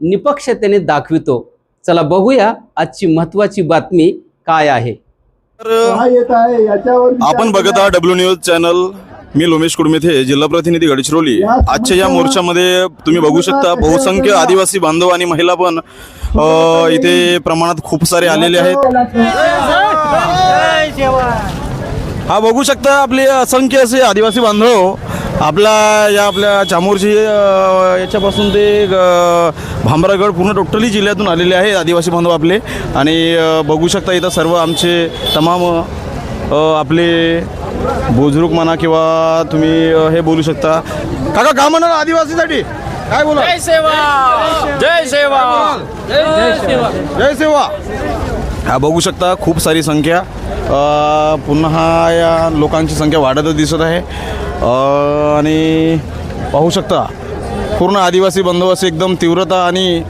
निपक्षतेने दाखवितो. चला बघूया आजची महत्वाची बातमी काय आहे. तर काय येत आहे? याच्यावर विचार आपण बघत आहात डब्ल्यू न्यूज चॅनल मी लोमेश कुडमेथे जिल्हा प्रतिनिधी गडचिरोली. आजच्या या मोर्चामध्ये तुम्ही बघू शकता बहुसंख्य आदिवासी बांधव आणि महिला पण इथे प्रमाणात खूप सारे आलेले आहेत. हा बघू शकता आपले असंख्य असे आदिवासी बांधव. आपला या आपल्या चामोरची याच्यापासून ते अ, भामरागड पूर्ण टोटली जिल्ह्यातून आलेले आहेत आदिवासी बांधव आपले. आणि बघू शकता इथं सर्व आमचे तमाम आपले बुजुर्ग म्हणा किंवा तुम्ही हे बोलू शकता. काका का म्हणाल आदिवासीसाठी? काय बोला? जय सेवा! जय सेवा! जय सेवा! हा बघू शकता खूप सारी संख्या. पुन्हा या लोकांची संख्या वाढतच दिसत आहे. आणि पाहू शकता पूर्ण आदिवासी बंदोबस्त एकदम तीव्रता आणि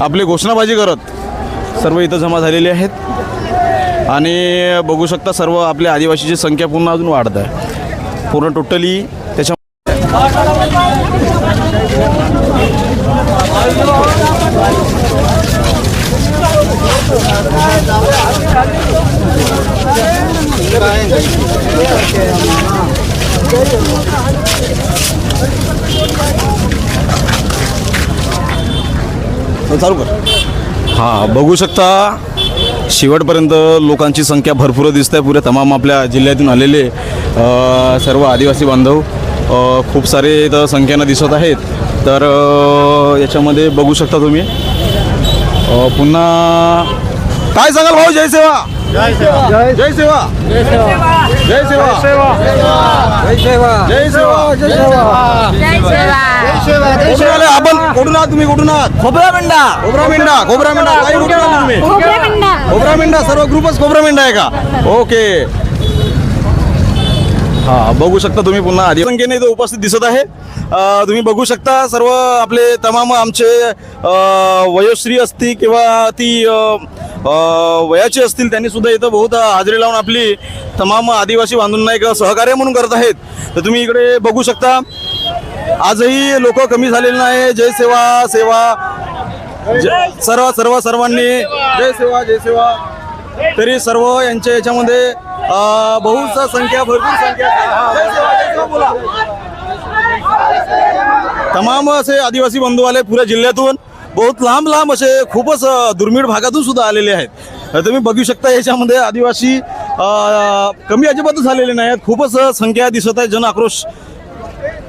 आपली घोषणाबाजी करत सर्व इथं जमा झालेले आहेत. आणि बघू शकता सर्व आपल्या आदिवासीची संख्या पुन्हा अजून वाढत आहे. पूर्ण टोटली त्याच्या हो, चालू कर. हां बघू शकता शेवटपर्यंत लोकांची संख्या भरपूर दिसत आहे पुऱ्या तमाम आपल्या जिल्ह्यातून आलेले सर्व आदिवासी बांधव खूप सारे इथं संख्येनं दिसत आहेत. तर याच्यामध्ये बघू शकता तुम्ही. पुन्हा काय सांगाल भाऊ जय सेवा. जय सेवा. जय सेवा. जय सेवा. जय सेवा. कुठून आले आपण कुठून आहात तुम्ही? कुठून आहात? खोबरा मेंढा. खोबरा मेंढा. खोबरा मेंढा. काही कुठून आहात तुम्ही? खोबरा मेंढा. सर्व ग्रुपच खोबरा मेंढा आहे का? ओके. हा बघू शकता तुम्ही पुन्हा. आधी संख्येने इथं उपस्थित दिसत आहे. तुम्ही बघू शकता सर्व आपले तमाम आमचे वयोश्री असतील किंवा ती वयाचे असतील त्यांनी सुद्धा इथं बहुत हाजरी लावून आपली तमाम आदिवासी बांधवांना एक सहकार्य म्हणून करत आहेत. तर तुम्ही इकडे बघू शकता आजही लोक कमी झालेले नाही. जय सेवा सेवा. सर्व सर्व सर्वांनी जय सेवा जय सेवा. तरी सर्व यांच्या याच्यामध्ये अ, बहुत संख्या भरपूर संख्या. तमाम असे आदिवासी बंधू आले पुऱ्या जिल्ह्यातून. बहुत लांब लांब असे खूपच दुर्मिळ भागातून सुद्धा आलेले आहेत. तर तुम्ही बघू शकता याच्यामध्ये आदिवासी कमी अजिबातच झालेले नाही आहेत. खूपच संख्या दिसत आहे जन आक्रोश.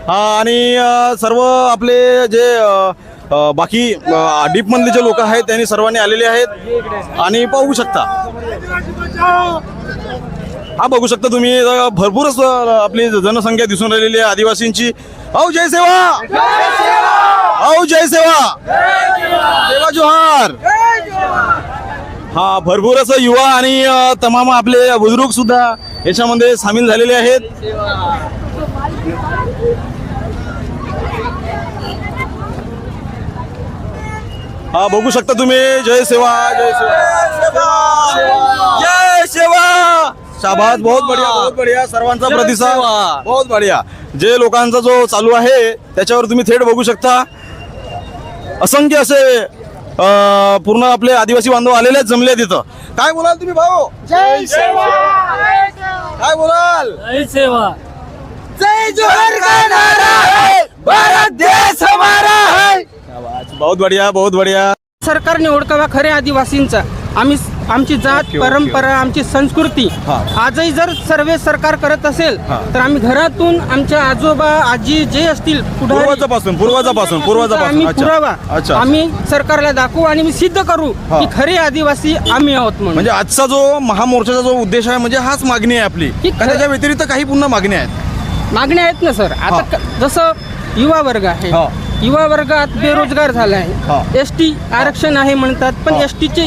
आणि सर्व आपले जे बाकी डीपमधले जे लोक आहेत त्यांनी सर्वांनी आलेले आहेत. आणि पाहू शकता. हा बघू शकता तुम्ही भरपूरच आपली जनसंख्या दिसून राहिलेली आहे आदिवासींची. औ जय सेवा! औ जय सेवा सेवा! जोहार हा भरपूर असं युवा आणि तमाम आपले बुजुर्ग सुद्धा याच्यामध्ये सामील झालेले आहेत. हा बघू शकता तुम्ही जय सेवा जय सेवा. जय सेवा. शाबाद बहुत बढिया बहुत बढिया. सर्वांचा प्रतिसाद बहुत बढिया. जे लोकांचा जो चालू आहे त्याच्यावर तुम्ही थेट बघू शकता. असंख्य असे पूर्ण आपले आदिवासी बांधव आलेले आहेत जमले तिथं काय बोलाल तुम्ही भाऊ? जय सेवा! काय बोलाल? जय सेवा! जय जोहर का नारा है भारत देश हमारा है। बहुत बढ़िया बहुत बढ़िया। सरकारने ओळखावा खऱ्या आदिवासींचा. आम्ही आमची जात परंपरा आमची संस्कृती. आजही जर सर्वे सरकार करत असेल. तर आम्ही घरातून आमच्या आजोबा आजी जे असतील पूर्वजापासून, पूर्वजापासून, पूर्वजापासून. आम्ही. पुरावा. आम्ही सरकारला दाखवू आणि मी सिद्ध करू. की खरे आदिवासी आम्ही आहोत म्हणून म्हणजे आजचा जो महामोर्चाचा जो उद्देश आहे म्हणजे हाच मागणी आहे आपली त्याच्या व्यतिरिक्त काही पुन्हा मागणी आहेत मागण्या आहेत ना सर आता जसं युवा वर्ग आहे. युवा वर्गात बेरोजगार झाला. आहे एस टी आरक्षण आहे म्हणतात पण. एस टीचे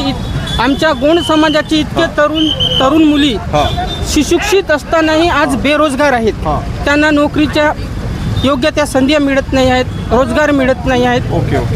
आमच्या गोंड समाजाचे इतके तरुण तरुण मुली हा. सुशिक्षित असतानाही आज बेरोजगार आहेत. त्यांना नोकरीच्या योग्य त्या संधी मिळत नाही आहेत रोजगार मिळत नाही आहेत.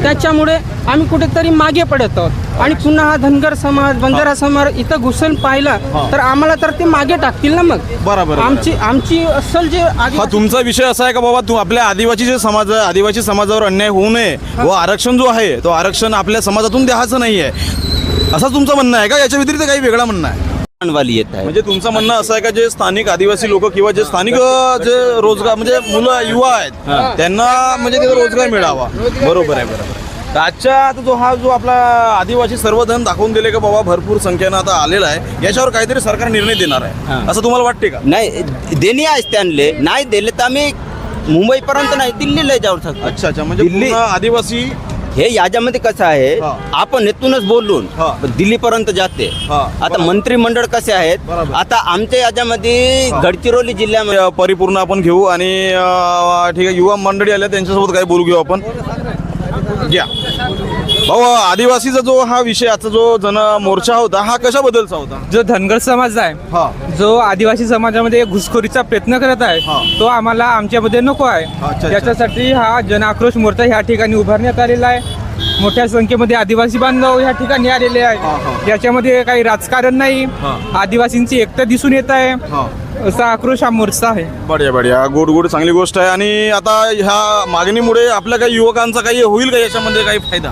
त्याच्यामुळे आम्ही कुठेतरी मागे पडत आहोत. आणि पुन्हा हा धनगर समाज बंजारा समाज इथं घुसून पाहिला. तर आम्हाला तर ते मागे टाकतील ना मग? बरोबर. आमची आमची असल जे हा तुमचा विषय असा आहे का बाबा? तू आपल्या आदिवासी जे समाज आदिवासी समाजावर अन्याय होऊ नये व आरक्षण जो आहे तो आरक्षण आपल्या समाजातून द्यायचं नाही आहे असं तुमचं म्हणणं आहे का? याच्या व्यतिरिक्त काही वेगळं म्हणणं आहे? वाली येत आहे. म्हणजे तुमचं म्हणणं असं आहे का जे स्थानिक आदिवासी लोक किंवा जे स्थानिक जे रोजगार म्हणजे मुलं युवा आहेत त्यांना म्हणजे तिथे रोजगार मिळावा. बरोबर आहे बरोबर. आजच्या आता जो हा जो आपला आदिवासी सर्वधन दाखवून दिले का बाबा भरपूर संख्येनं आता आलेला आहे याच्यावर काहीतरी सरकार निर्णय देणार आहे. असं तुम्हाला वाटते का? नाही देणी आहे त्यांना नाही दिले तर आम्ही मुंबईपर्यंत नाही दिल्लीला जाऊ शकतो. अच्छा अच्छा. म्हणजे दिल्ली- आदिवासी हे याच्यामध्ये कसं आहे. आपण इथूनच बोलून. दिल्लीपर्यंत जाते आता. मंत्रिमंडळ कसे आहेत. आता आमच्या याच्यामध्ये गडचिरोली जिल्ह्यामध्ये परिपूर्ण आपण घेऊ आणि ठीक आहे युवा मंडळी आल्या त्यांच्यासोबत काही बोलू घेऊ आपण घ्या भाऊ आदिवासीचा जो हा विषय आजचा जो जन मोर्चा होता हा कशाबद्दलचा होता? जो धनगर समाज आहे हा. जो आदिवासी समाजामध्ये घुसखोरीचा प्रयत्न करत हा. आहे तो आम्हाला आमच्यामध्ये नको अच्छा. आहे त्याच्यासाठी हा जनाक्रोश मोर्चा ह्या ठिकाणी उभारण्यात आलेला आहे. मोठ्या संख्येमध्ये आदिवासी बांधव ह्या ठिकाणी आलेले हा, हा. आहेत याच्यामध्ये काही राजकारण नाही. हा. आदिवासींची एकता दिसून येत आहे. हा. असा आक्रोश हा मोर्चा आहे. बढिया बढिया. गोड गोड चांगली गोष्ट आहे. आणि आता ह्या मागणीमुळे आपल्या काही युवकांचा काही होईल का? याच्यामध्ये काही फायदा?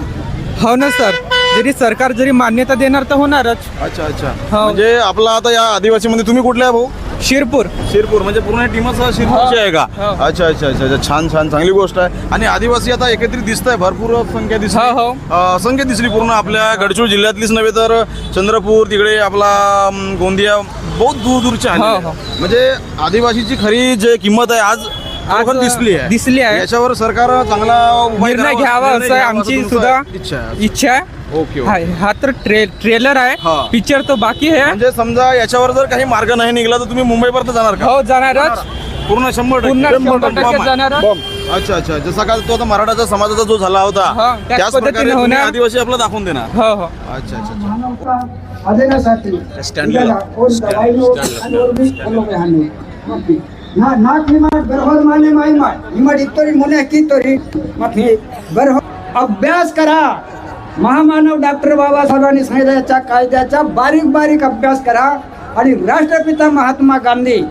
हो ना सर. जरी सरकार जरी मान्यता देणार तर होणारच. अच्छा अच्छा. हो. म्हणजे आपला आता या आदिवासीमध्ये तुम्ही कुठले आहे भाऊ? शिरपूर. शिरपूर. म्हणजे पूर्ण टीमच शिरपूरची आहे का? हो. अच्छा अच्छा अच्छा अच्छा. छान छान. चांगली गोष्ट आहे. आणि आदिवासी आता एकत्रित दिसत आहे भरपूर संख्या दिसली. हो, हो. अं, संख्या दिसली पूर्ण आपल्या गडचिरोली जिल्ह्यातलीच नव्हे तर चंद्रपूर तिकडे आपला अं, गोंदिया बहुत दूर दूरचे आलेले हो, आहे. हो. म्हणजे आदिवासीची खरी जे किंमत आहे आज आज दिसली आहे. दिसली आहे. याच्यावर सरकार चांगला निर्णय घ्यावा असं आहे आमची सुद्धा इच्छा आहे. ओके हा तर ट्रे, ट्रेलर आहे. पिक्चर तो बाकी आहे. म्हणजे समजा याच्यावर जर काही मार्ग नाही निघाला तर तुम्ही मुंबईपर्यंत जाणार का? हो जाणारच. पूर्ण शंभर जाणार. अच्छा अच्छा. जसा का तो आता मराठाचा समाजाचा जो झाला होता त्याच पद्धतीने होणार. आदिवासी आपला दाखवून देणार. हो हो. अच्छा अच्छा अच्छा. आदेशासाठी Stanley. अभ्यास करा. महामानव डॉक्टर बाबासाहेबांनी सांगितल्याच्या कायद्याचा बारीक बारीक अभ्यास करा. आणि राष्ट्रपिता महात्मा गांधी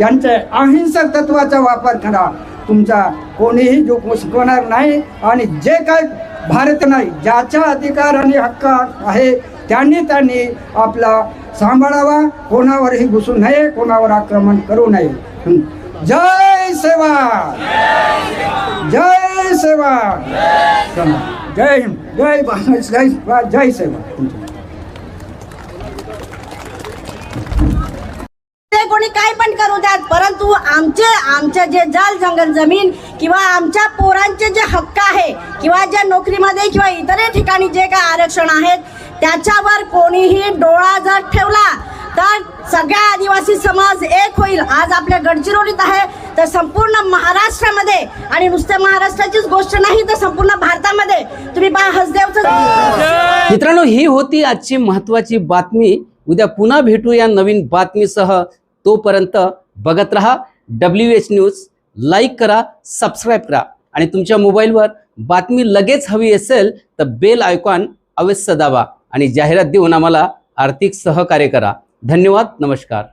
यांचे अहिंसक तत्वाचा वापर करा. तुमचा कोणीही जो शिकवणार नाही. आणि जे काय भारत नाही ज्याच्या अधिकार आणि हक्क आहे त्यांनी त्यांनी आपला सांभाळावा कोणावरही घुसू नये कोणावर आक्रमण करू नये. जय सेवा. जय सेवा. जय जय जय जय सेवा. ते कोणी काय पण करू द्यात परंतु आमचे आमचे जे जाल जंगल जमीन किंवा आमच्या पोरांचे जे हक्क आहे किंवा ज्या नोकरीमध्ये किंवा इतर ठिकाणी जे काय आरक्षण आहेत त्याच्यावर कोणीही डोळा जर ठेवला तर सगळ्या आदिवासी समाज एक होईल. आज आपल्या गडचिरोलीत आहे तर संपूर्ण महाराष्ट्रामध्ये आणि नुसत्या महाराष्ट्राचीच गोष्ट नाही तर संपूर्ण भारतामध्ये. तुम्ही पहा हसदेवचं मित्रांनो ही होती आजची महत्वाची बातमी. उद्या पुन्हा भेटूया नवीन बातमीसह. तोपर्यंत बघत रहा डब्ल्यू एच न्यूज लाईक करा सबस्क्राईब करा. आणि तुमच्या मोबाईलवर बातमी लगेच हवी असेल तर बेल आयकॉन अवश्य दाबा. आणि जाहिरात देऊन आम्हाला आर्थिक सहकार्य करा. धन्यवाद नमस्कार.